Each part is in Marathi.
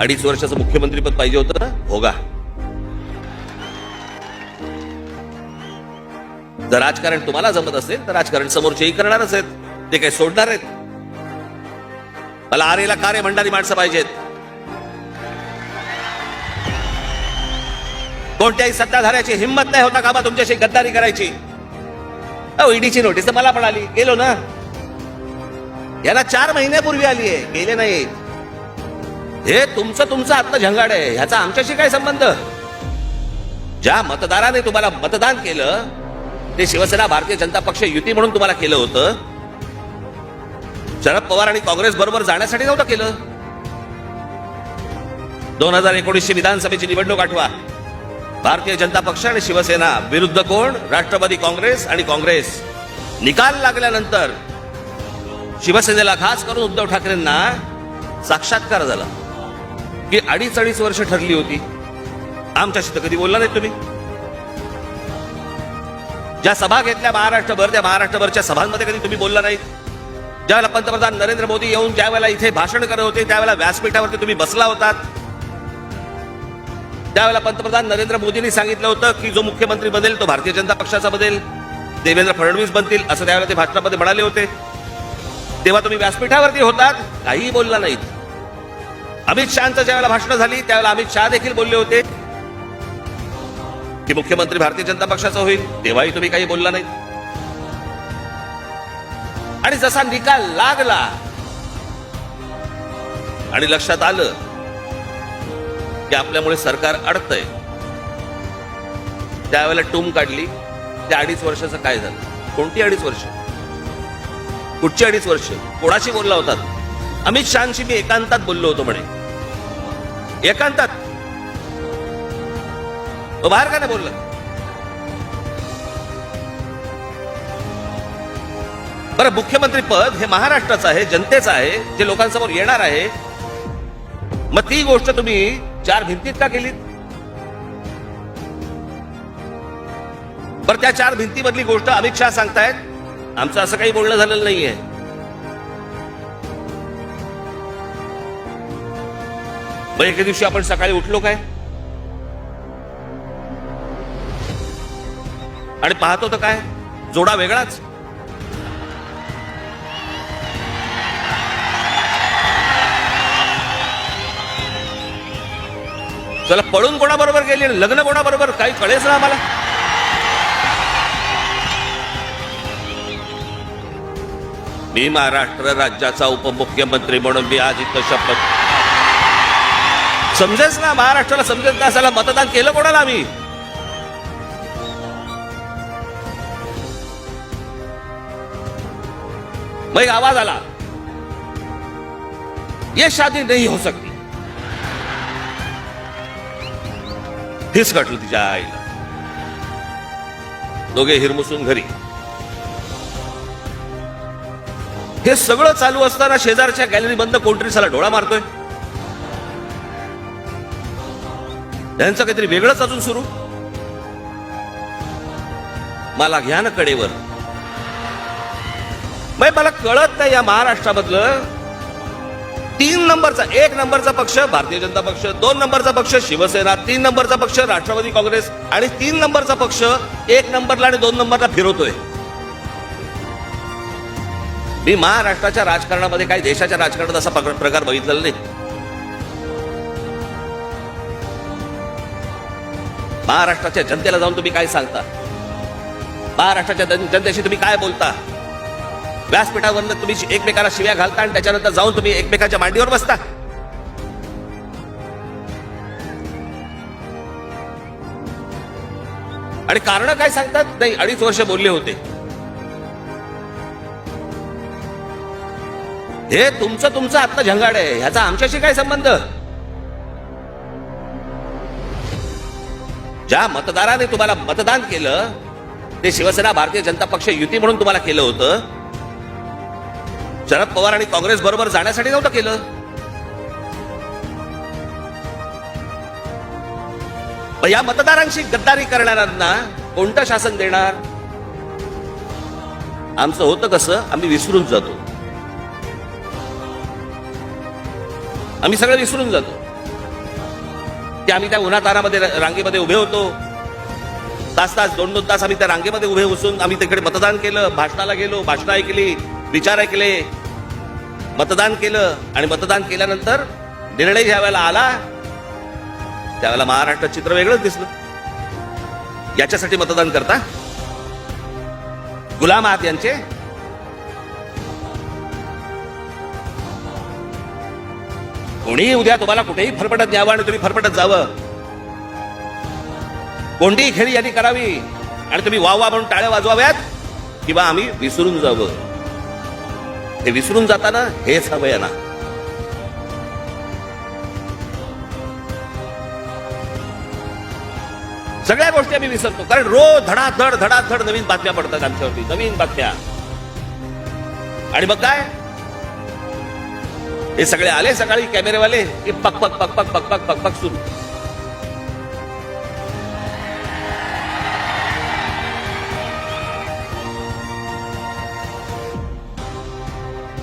अडीच वर्षाचं मुख्यमंत्रीपद पाहिजे होतं ना? भोगा. जर राजकारण तुम्हाला जमत असेल तर राजकारण समोरचेही करणारच आहेत. ते काही सोडणार आहेत. मला आरेला कार्य म्हणणारी माणसं पाहिजेत कोणत्याही सत्ताधाऱ्याची हिंमत नाही होता कामा तुमच्याशी गद्दारी करायची. अहो ईडीची नोटीस तर मला पण आली. गेलो ना. याला चार महिन्यापूर्वी आली आहे गेले नाही हे तुमचं तुमचं आत्मझंगाड आहे. ह्याचा आमच्याशी काय संबंध? ज्या मतदाराने तुम्हाला मतदान केलं ते शिवसेना भारतीय जनता पक्ष युती म्हणून तुम्हाला केलं होतं शरद पवार आणि काँग्रेस बरोबर जाण्यासाठी नव्हतं केलं. दोन हजार एकोणीसशे विधानसभेची निवडणूक आठवा. भारतीय जनता पक्ष आणि शिवसेना विरुद्ध कोण? राष्ट्रवादी काँग्रेस आणि काँग्रेस. निकाल लागल्यानंतर शिवसेनेला खास करून उद्धव ठाकरेंना साक्षात्कार झाला. की अडीच अडीच वर्ष ठरली होती. आमच्याशी तर कधी बोलला नाही तुम्ही. ज्या सभा घेतल्या महाराष्ट्रभर त्या महाराष्ट्रभरच्या सभांमध्ये कधी तुम्ही बोलला नाही ज्यावेळेला पंतप्रधान नरेंद्र मोदी येऊन ज्यावेळेला इथे भाषण करत होते त्यावेळेला व्यासपीठावरती तुम्ही बसला होतात. त्यावेळेला पंतप्रधान नरेंद्र मोदींनी सांगितलं होतं की जो मुख्यमंत्री बनेल तो भारतीय जनता पक्षाचा बनेल. देवेंद्र फडणवीस बनतील असं त्यावेळेला ते भाषणामध्ये म्हणाले होते. तेव्हा तुम्ही व्यासपीठावरती होतात काहीही बोलला नाहीत. अमित शहाचं ज्यावेळेला भाषणं झाली त्यावेळेला अमित शहा देखील बोलले होते की मुख्यमंत्री भारतीय जनता पक्षाचं होईल तेव्हाही तुम्ही काही बोलला नाही. आणि जसा निकाल लागला आणि लक्षात आलं की आपल्यामुळे सरकार अडतंय त्यावेळेला टूम काढली त्या अडीच वर्षाचं काय झालं? कोणती अडीच वर्ष? कुठची अडीच वर्ष? कोणाशी बोलला होतात अमित शहाशी मी एकांतात बोललो होतो म्हणे. एकांतात? बाहेर का नाही बोलला? बरं मुख्यमंत्री पद हे महाराष्ट्राचं आहे जनतेचं आहे जे लोकांसमोर येणार आहे. मग ती गोष्ट तुम्ही चार भिंतीत का केलीत? बरं त्या चार भिंतीमधली गोष्ट अमित शहा सांगतायत. आमचं असं काही बोलणं झालेलं नाहीये. मग एके दिवशी आपण सकाळी उठलो काय? आणि पाहतो तर काय? जोडा वेगळाच. चला पळून कोणाबरोबर गेली लग्न कोणाबरोबर? काही कळेच ना आम्हाला. मी महाराष्ट्र राज्याचा उपमुख्यमंत्री म्हणून मी आज इथं शपथ समजेच ना महाराष्ट्राला समजेल ना असायला मतदान केलं कोणाला आम्ही? मग एक आवाज आला. ये शादी नाही हो सकती. हेच गाठलं तिच्या आईला. दोघे हिरमुसून घरी. हे सगळं चालू असताना शेजारच्या गॅलरी बंद कोणतरी साला डोळा मारतोय. त्यांचं काहीतरी वेगळंच अजून सुरू? मला घ्या ना कडेवर. मला कळत नाही या महाराष्ट्रामधलं. तीन नंबरचा एक नंबरचा पक्ष भारतीय जनता पक्ष दोन नंबरचा पक्ष शिवसेना तीन नंबरचा पक्ष राष्ट्रवादी काँग्रेस आणि तीन नंबरचा पक्ष एक नंबरला आणि दोन नंबरला फिरवतोय. मी महाराष्ट्राच्या राजकारणामध्ये काही देशाच्या राजकारणात असा प्रकार बघितलेला नाही. महाराष्ट्राच्या जनतेला जाऊन तुम्ही काय सांगता? महाराष्ट्राच्या जनतेशी तुम्ही काय बोलता? व्यासपीठावरनं तुम्ही एकमेकाला शिव्या घालता आणि त्याच्यानंतर जाऊन तुम्ही एकमेकाच्या मांडीवर बसता? आणि कारण काय सांगतात? नाही अडीच वर्ष बोलले होते. हे तुमचं तुमचं आत्मझंगाड आहे. ह्याचा आमच्याशी काय संबंध? ज्या मतदाराने तुम्हाला मतदान केलं ते शिवसेना भारतीय जनता पक्ष युती म्हणून तुम्हाला केलं होतं शरद पवार आणि काँग्रेस बरोबर जाण्यासाठी नव्हतं केलं. या मतदारांशी गद्दारी करणाऱ्यांना कोणतं शासन देणार? आमचं होतं कसं आम्ही विसरून जातो. आम्ही सगळं विसरून जातो. ते आम्ही त्या उन्हातानामध्ये रांगेमध्ये उभे होतो. तास तास दोन दोन तास आम्ही त्या रांगेमध्ये उभे बसून आम्ही तिकडे मतदान केलं भाषणाला गेलो भाषणं ऐकली विचार ऐकले. मतदान केलं आणि मतदान केल्यानंतर निर्णय ज्या वेळेला आला त्यावेळेला महाराष्ट्र चित्र वेगळंच दिसलं. याच्यासाठी मतदान करता. गुलाम आहात यांचे. कोणीही उद्या तुम्हाला कुठेही फरफटत न्यावं आणि तुम्ही फरफटत जावं. कोणतीही खेळी यांनी करावी आणि तुम्ही वा वा म्हणून टाळ्या वाजवाव्यात किंवा आम्ही विसरून जावं. हे विसरून जाताना हेच हवं यांना सगळ्या गोष्टी आम्ही विसरतो. कारण रोज धडाधड धडाधड नवीन बातम्या पडतात आमच्यावरती. नवीन बातम्या. आणि मग काय? हे सगळे आले सकाळी कॅमेरेवाले? की पक पक पक पक पक पक पक पक सुरू.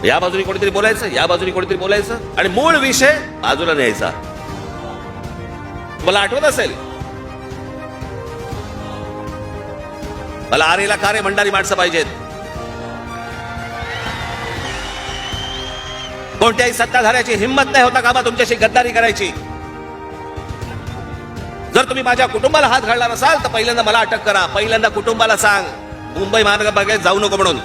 या बाजूने कोणीतरी बोलायचं? या बाजूने कोणीतरी बोलायचं? आणि मूळ विषय बाजूला न्यायचा. मला आठवत असेल? मला आरेला कारे म्हणणारी माणसं पाहिजेत. कोणत्याही सत्ताधाऱ्याची हिंमत नाही होता कामा तुमच्याशी गद्दारी करायची. जर तुम्ही माझ्या कुटुंबाला हात घालणार असाल तर पहिल्यांदा मला अटक करा. पहिल्यांदा कुटुंबाला सांग मुंबई महानगरपालिकेत जाऊ नको म्हणून.